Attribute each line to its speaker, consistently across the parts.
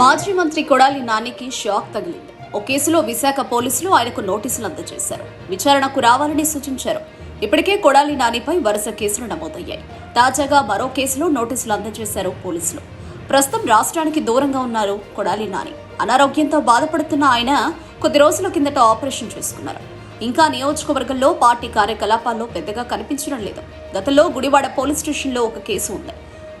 Speaker 1: మాజీ మంత్రి కొడాలి నానికి షాక్ తగిలింది. ఓ కేసులో విశాఖ పోలీసులు ఆయనకు నోటీసులు అందజేశారు. విచారణకు రావాలని సూచించారు. ఇప్పటికే కొడాలి నానిపై వరుస కేసులు నమోదయ్యాయి. తాజాగా మరో కేసులో నోటీసులు అందజేశారు పోలీసులు. ప్రస్తుతం రాష్ట్రానికి దూరంగా ఉన్నారు కొడాలి నాని. అనారోగ్యంతో బాధపడుతున్న ఆయన కొద్ది రోజుల కిందట ఆపరేషన్ చేసుకున్నారు. ఇంకా నియోజకవర్గంలో పార్టీ కార్యకలాపాల్లో పెద్దగా కనిపించడం లేదు. గతంలో గుడివాడ పోలీస్ స్టేషన్లో ఒక కేసు ఉంది.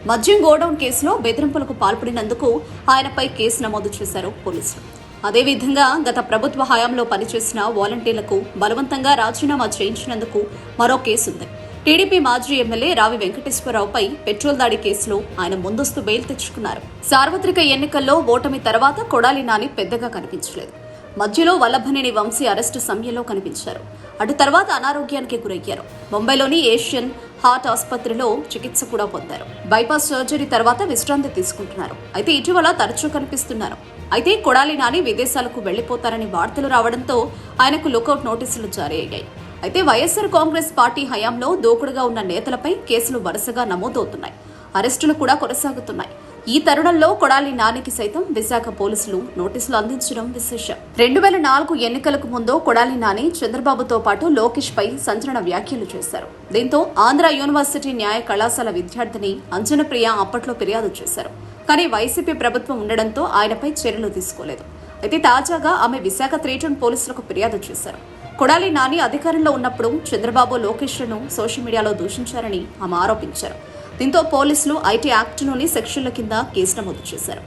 Speaker 1: మద్యం గోడౌన్ కేసులో బెదిరింపులకు పాల్పడినందుకు ఆయనపై కేసు నమోదు చేశారు పోలీసులు. అదేవిధంగా గత ప్రభుత్వ హయాంలో పనిచేసిన వాలంటీర్లకు బలవంతంగా రాజీనామా చేయించినందుకు మరో కేసుంది. టీడీపీ మాజీ ఎమ్మెల్యే రావి వెంకటేశ్వరరావుపై పెట్రోల్ దాడి కేసులో ఆయన ముందస్తు బెయిల్ తెచ్చుకున్నారు. సార్వత్రిక ఎన్నికల్లో ఓటమి తర్వాత కొడాలి నాని పెద్దగా కనిపించలేదు. మధ్యలో వల్లభనేని వంశీ అరెస్టు సమయంలో కనిపించారు. అటు తర్వాత అనారోగ్యానికి గురయ్యారు. ముంబైలోని ఏషియన్ హార్ట్ ఆసుపత్రిలో చికిత్స కూడా పొందారు. బైపాస్ సర్జరీ తర్వాత విశ్రాంతి తీసుకుంటున్నారు. అయితే ఇటీవల తరచూ కనిపిస్తున్నారు. అయితే కొడాలి నాని విదేశాలకు వెళ్ళిపోతారని వార్తలు రావడంతో ఆయనకు లుకౌట్ నోటీసులు జారీ అయ్యాయి. అయితే వైఎస్ఆర్ కాంగ్రెస్ పార్టీ హయాంలో దూకుడుగా ఉన్న నేతలపై కేసులు వరుసగా నమోదవుతున్నాయి. అరెస్టులు కూడా కొనసాగుతున్నాయి. ఈ తరుణంలో కొడాలి నానికి సైతం విశాఖ పోలీసులు నోటీసులు అందించడం విశేషం. రెండు వేల నాలుగు ఎన్నికలకు ముందు కొడాలి నాని చంద్రబాబుతో పాటు లోకేష్ పై సంచలన వ్యాఖ్యలు చేశారు. దీంతో ఆంధ్ర యూనివర్సిటీ న్యాయ కళాశాల విద్యార్థిని అంజనప్రియ అప్పట్లో ఫిర్యాదు చేశారు. కానీ వైసీపీ ప్రభుత్వం ఉండడంతో ఆయనపై చర్యలు తీసుకోలేదు. అయితే తాజాగా ఆమె విశాఖ త్రీటౌన్ పోలీసులకు ఫిర్యాదు చేశారు. కొడాలి నాని అధికారంలో ఉన్నప్పుడు చంద్రబాబు లోకేష్లను సోషల్ మీడియాలో దూషించారని ఆమె ఆరోపించారు. దీంతో పోలీసులు ఐటీ యాక్ట్లోని సెక్షన్ల కింద కేసు నమోదు చేశారు.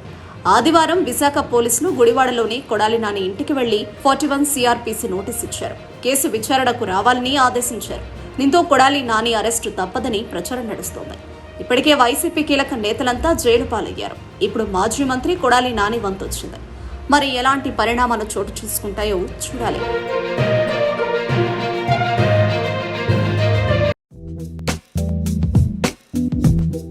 Speaker 1: ఆదివారం విశాఖ పోలీసులు గుడివాడలోని కొడాలి నాని ఇంటికి వెళ్ళి ఫార్టీ వన్ సిఆర్పిసి నోటీస్ ఇచ్చారు. కేసు విచారణకు రావాలని ఆదేశించారు. దీంతో కొడాలి నాని అరెస్టు తప్పదని ప్రచారం నడుస్తోంది. ఇప్పటికే వైసీపీ కీలక నేతలంతా జైలు పాలయ్యారు. ఇప్పుడు మాజీ మంత్రి కొడాలి నాని వంతొచ్చింది. మరి ఎలాంటి పరిణామాలు చోటు చేసుకుంటాయో చూడాలి.